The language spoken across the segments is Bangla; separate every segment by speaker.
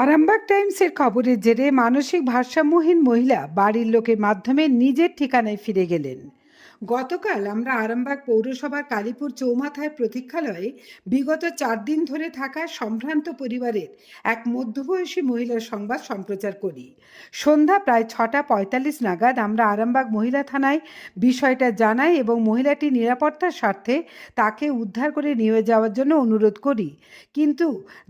Speaker 1: আরামবাগ টাইমসের খবরের জেরে মানসিক ভারসাম্যহীন মহিলা বাড়ির লোকের মাধ্যমে নিজের ঠিকানায় ফিরে গেলেন। গতকাল আমরা আরামবাগ পৌরসভার কালীপুর চৌমাথায় প্রতীক্ষালয়ে বিগত চার দিন ধরে থাকা সম্ভ্রান্ত পরিবারের এক মধ্যবয়সী মহিলার সংবাদ সম্প্রচার করি। সন্ধ্যা প্রায় ছটা পঁয়তাল্লিশ নাগাদ আমরা আরামবাগ মহিলা থানায় বিষয়টা জানাই এবং মহিলাটি নিরাপত্তার স্বার্থে তাকে উদ্ধার করে নিয়ে যাওয়ার জন্য অনুরোধ করি। কিন্তু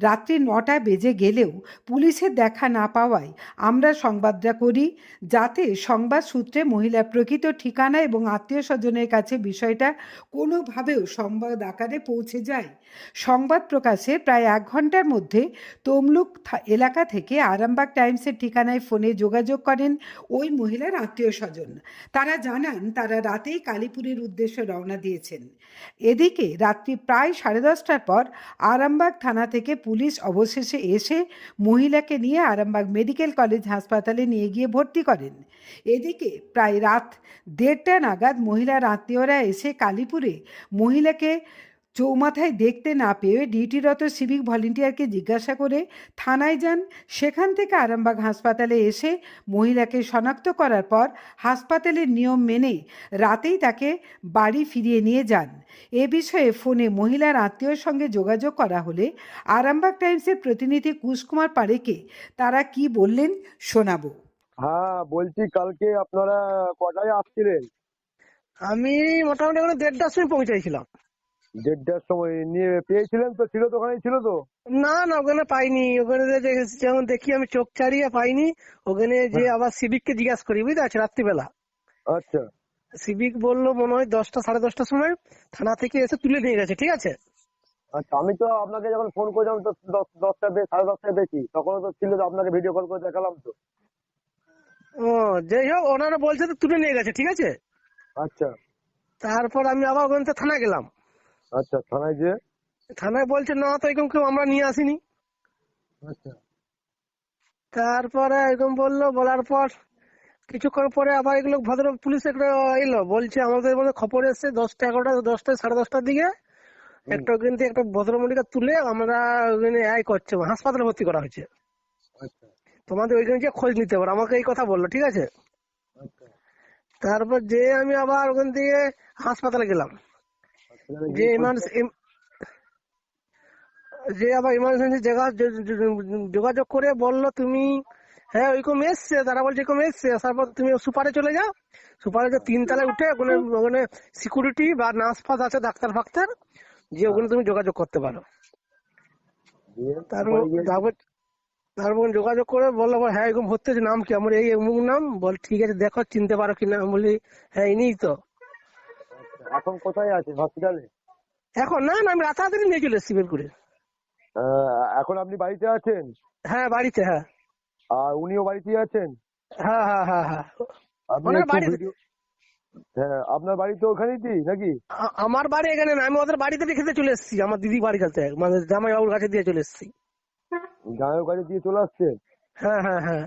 Speaker 1: রাত্রি নটা বেজে গেলেও পুলিশের দেখা না পাওয়ায় আমরা সংবাদটা করি, যাতে সংবাদ সূত্রে মহিলার প্রকৃত ঠিকানা এবং আত্মীয় স্বজনের কাছে বিষয়টা কোনোভাবেও সংবাদ আকারে পৌঁছে যায়। সংবাদ প্রকাশে প্রায় এক ঘণ্টার মধ্যে তমলুক এলাকা থেকে আরামবাগ টাইমসের ঠিকানায় ফোনে যোগাযোগ করেন ওই মহিলার আত্মীয় স্বজন। তারা জানান, তারা রাতেই কালীপুরের উদ্দেশ্যে রওনা দিয়েছেন। এদিকে রাত্রি প্রায় সাড়ে দশটার পর আরামবাগ থানা থেকে পুলিশ অবশেষে এসে মহিলাকে নিয়ে আরামবাগ মেডিকেল কলেজ হাসপাতালে নিয়ে গিয়ে ভর্তি করেন। এদিকে প্রায় রাত দেড়টা নাগাদ মহিলার আত্মীয়রা এসে কালীপুরে মহিলাকে চৌমাথায় দেখতে না পেয়ে ডিউটিরত সিভিক ভলেন্টিয়ারকে জিজ্ঞাসা করে থানায় যান। সেখান থেকে আরামবাগ হাসপাতালে এসে মহিলাকে শনাক্ত করার পর হাসপাতালের নিয়ম মেনে রাতেই তাকে বাড়ি ফিরিয়ে নিয়ে যান। এ বিষয়ে ফোনে মহিলার আত্মীয়র সঙ্গে যোগাযোগ করা হলে আরামবাগ টাইমসের প্রতিনিধি কুশকুমার পাড়েকে তারা কি বললেন শোনাবো।
Speaker 2: হ্যাঁ বলছি কালকে আপনারা কটায় আসছিলেন?
Speaker 3: আমি মোটামুটি ওখানে দেড়টার সময় পৌঁছাইছিলাম।
Speaker 2: দেড়টার সময় নিয়ে পেয়েছিলেন তো? ছিল তো ওখানেই ছিল তো?
Speaker 3: না না ওখানে পাইনি। ওখানে যে যেমন দেখি আমি চোখ চারিয়ে পাইনি ওখানে যে আবার সিভিককে জিজ্ঞাসা করি বুঝতে পারছি রাত্রিবেলা।
Speaker 2: আচ্ছা।
Speaker 3: সিভিক বলল মনে হয় দশটা সাড়ে দশটার সময় থানা থেকে এসে তুলে নিয়ে গেছে ঠিক আছে?
Speaker 2: আচ্ছা আমি তো আপনাকে যখন ফোন করেছিলাম তো দশটা সাড়ে দশটায় দেখি। তখনও তো ছিল আপনাকে ভিডিও কল করে দেখালাম তো।
Speaker 3: ও যাই হোক ওনারা বলছে তো তুলে নিয়ে গেছে ঠিক আছে?
Speaker 2: আচ্ছা।
Speaker 3: তারপর আমি আবার ওখান থেকে থানা গেলাম।
Speaker 2: আচ্ছা থানায় যে
Speaker 3: থানায় বলছে না তো এরকম কেউ আমরা নিয়ে আসিনি।
Speaker 2: আচ্ছা।
Speaker 3: তারপরে এরকম বলল বলার পর কিছুক্ষণ পরে আবার এগুলো ভদ্র পুলিশ একটা এলো বলছে আমাদের মধ্যে খবর এসছে দশটা এগারোটা দশটা সাড়ে দশটার দিকে। একটা ওখান থেকে একটা ভদ্রমহিলাকে তুলে আমরা ওখানে আই করছে হাসপাতালে ভর্তি করা হয়েছে।
Speaker 2: আচ্ছা।
Speaker 3: তোমাদের ওইখানে গিয়ে খোঁজ নিতে পারো আমাকে এই কথা বলল ঠিক আছে? তারপর যে আমি আবার ওখান থেকে হাসপাতালে গেলাম। যে যে আবার ইমার্জেন্সি যোগাযোগ করে বলল তুমি হ্যাঁ ওইরকম এসছে তারা বলছে এরকম এসছে। তারপর তুমি সুপারে চলে যাও। সুপারে যে তিনতলায় উঠে ওখানে ওখানে সিকিউরিটি বা নার্স ফার্স আছে ডাক্তার ফাক্তার যে ওখানে তুমি যোগাযোগ করতে পারো। তারপর
Speaker 2: তারপরে গিয়ে-
Speaker 3: তারপর তারপর যোগাযোগ করে বলল বল, হ্যাঁ এরকম ভর্তি হচ্ছে নাম কি? আমার এই অমুক নাম? বল ঠিক আছে দেখো চিনতে পারো কিনা আমি বলি হ্যাঁ ইনিই তো।
Speaker 2: আচ্ছা, এখন কোথায় আছে? হসপিটালে?
Speaker 3: এখন না না আমি রাতারাতি নিয়ে চলে এসেছি বের করে
Speaker 2: এখন আপনি বাড়িতে আছেন?
Speaker 3: হ্যাঁ বাড়িতে হ্যাঁ।
Speaker 2: আর উনিও বাড়িতে আছেন?
Speaker 3: হ্যাঁ হ্যাঁ হ্যাঁ হ্যাঁ।
Speaker 2: হ্যাঁ আপনার বাড়ি তো ওখানেই নাকি?
Speaker 3: আমার বাড়ি এখানে না আমি ওদের বাড়িতে রেখে চলে এসেছি আমার দিদি বাড়ি কাছে মানে জামাই বাবুর কাছে দিয়ে চলে এসেছি।
Speaker 2: গাঁয়ের কাছে দিয়ে চলে আসছেন
Speaker 3: হ্যাঁ হ্যাঁ হ্যাঁ।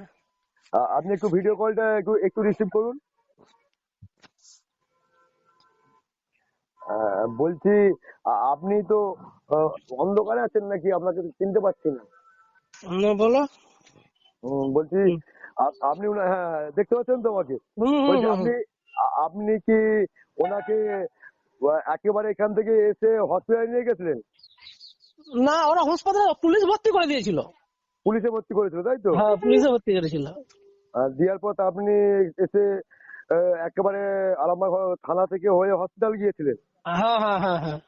Speaker 2: আপনি একটু ভিডিও কলটা একটু একটু রিসিভ করুন। বলছি আপনি তো অন্ধকারে আছেন নাকি? আপনাকে চিনতে পারছি না।
Speaker 3: বলো।
Speaker 2: বলছি আপনি উনা- হ্যাঁ দেখতে পাচ্ছেন তো আমাকে? আপনি আ- আপনি কি ওনাকে একেবারে এখান থেকে এসে হসপিটালে নিয়ে গেছিলেন?
Speaker 3: না ওরা হাসপাতালে পুলিশ ভর্তি করে দিয়েছিল।
Speaker 2: পুলিশে ভর্তি করেছিল তাই তো?
Speaker 3: হ্যাঁ পুলিশে ভর্তি করেছিল।
Speaker 2: আর দেওয়ার পর আপনি এসে একেবারে আরামবাগ থানা থেকে হয়ে হসপিটাল গিয়েছিলেন?
Speaker 3: হ্যাঁ হ্যাঁ হ্যাঁ হ্যাঁ।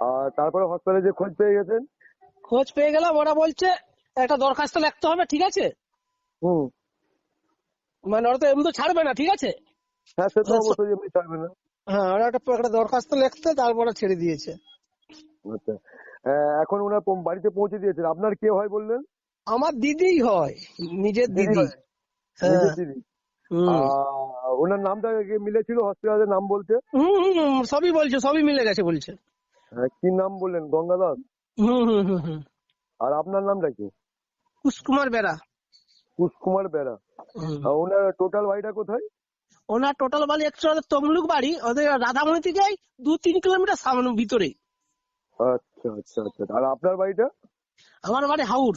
Speaker 2: আর তারপরে হসপিটালে যে খোঁজ পেয়ে গেছেন?
Speaker 3: খোঁজ পেয়ে গেলাম ওরা বলছে একটা দরখাস্ত লিখতে হবে ঠিক আছে?
Speaker 2: হুম।
Speaker 3: মানে ওরা তো এমনি তো ছাড়বে না ঠিক আছে?
Speaker 2: হ্যাঁ সে তো। অবশ্যই এমনি ছাড়বে না।
Speaker 3: হ্যাঁ ওরা একটা একটা দরখাস্ত লিখতে তারপরে ছেড়ে দিয়েছে।
Speaker 2: আচ্ছা। এখন ওনার বাড়িতে পৌঁছে দিয়েছেন। আপনার কে হয় বললেন?
Speaker 3: আমার দিদিই হয়। নিজের দিদি।
Speaker 2: হয়?
Speaker 3: হ্যাঁ।
Speaker 2: নিজের দিদি। আহ, ওনার নামটা মিলেছিল হসপিটালের নাম বলতে?
Speaker 3: হুম সবই বলছে সবই মিলে গেছে বলছে।
Speaker 2: হ্যাঁ, কি নাম বললেন? গঙ্গা দাস
Speaker 3: হুম হুম হুম হুম।
Speaker 2: আর আপনার নামটা কি?
Speaker 3: কুশকুমার বেড়া।
Speaker 2: কুশ কুমার বেড়া ওনার টোটাল বাড়িটা কোথায়?
Speaker 3: ওনার টোটাল বাড়ি একশো তমলুক বাড়ি। ওদের রাধামণি থেকে দু তিন কিলোমিটার সামনে ভিতরে
Speaker 2: আচ্ছা আচ্ছা আচ্ছা। আর আপনার বাড়িটা?
Speaker 3: আমার বাড়ি হাউর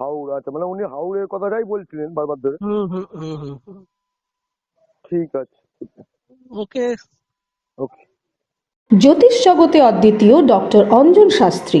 Speaker 2: হাউর আচ্ছা। মানে উনি হাউরের কথাটাই বলছিলেন বারবার ধরে।
Speaker 3: হুম হুম হুম হুম হুম।
Speaker 2: ঠিক আছে।
Speaker 3: ওকে।
Speaker 2: ওকে।
Speaker 4: জ্যোতিষ জগতে অদ্বিতীয় ডক্টর অঞ্জন শাস্ত্রী।